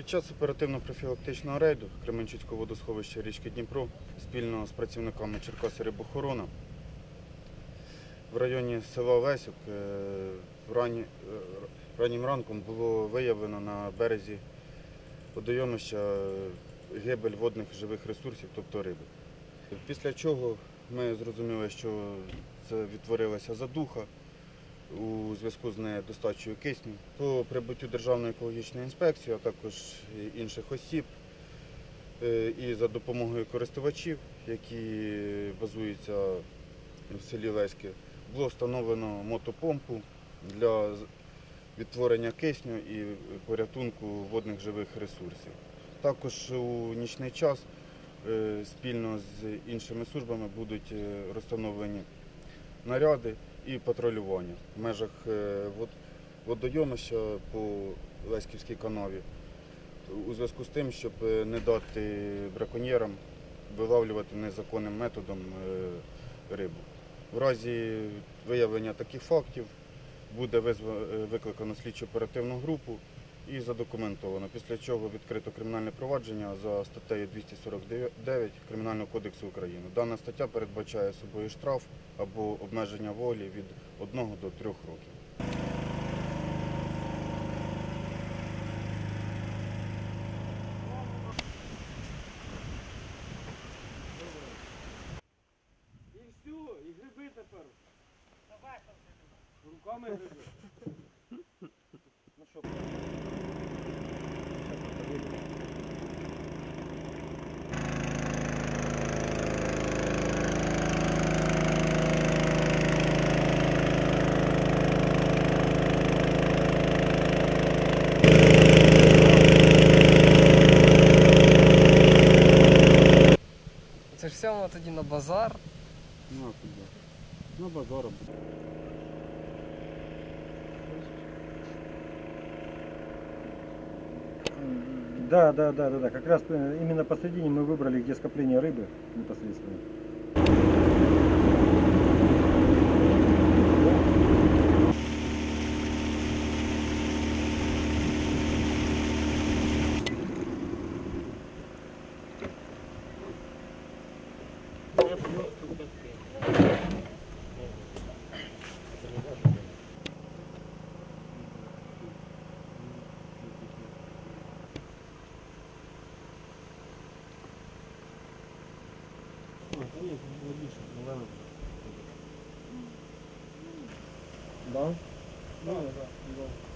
Під час оперативно-профілактичного рейду Кременчуцького водосховища річки Дніпро спільно з працівниками Черкаси Рибохорона в районі села Лесюк е, е, раннім ранком було виявлено на березі водойомища е, гибель водних живих ресурсів, тобто риби. Після чого ми зрозуміли, що це відтворилася задуха у зв'язку з недостачею кисню. По прибуттю Державної екологічної інспекції, а також інших осіб е, і за допомогою користувачів, які базуються в селі Леське, було встановлено мотопомпу для відтворення кисню і порятунку водних живих ресурсів. Також у нічний час е, спільно з іншими службами будуть е, розстановлені наряди і патрулювання в межах е, вод- водойомища по Леськівській канаві у зв'язку з тим, щоб е, не дати браконьєрам вилавлювати незаконним методом е, рибу. В разі виявлення таких фактів буде викликано слідчо оперативну групу і задокументовано, після чого відкрито кримінальне провадження за статтею 249 Кримінального кодексу України. Дана стаття передбачає собою штраф або обмеження волі від 1 до 3 років. І все, і гриби тепер. Руками гриби. Все воно тоді на базар. Ну, На базаром. Да, да, да, да, да. Как раз э, именно посредине мы выбрали, где скопление рыбы непосредственно. Да? Ну, да, да.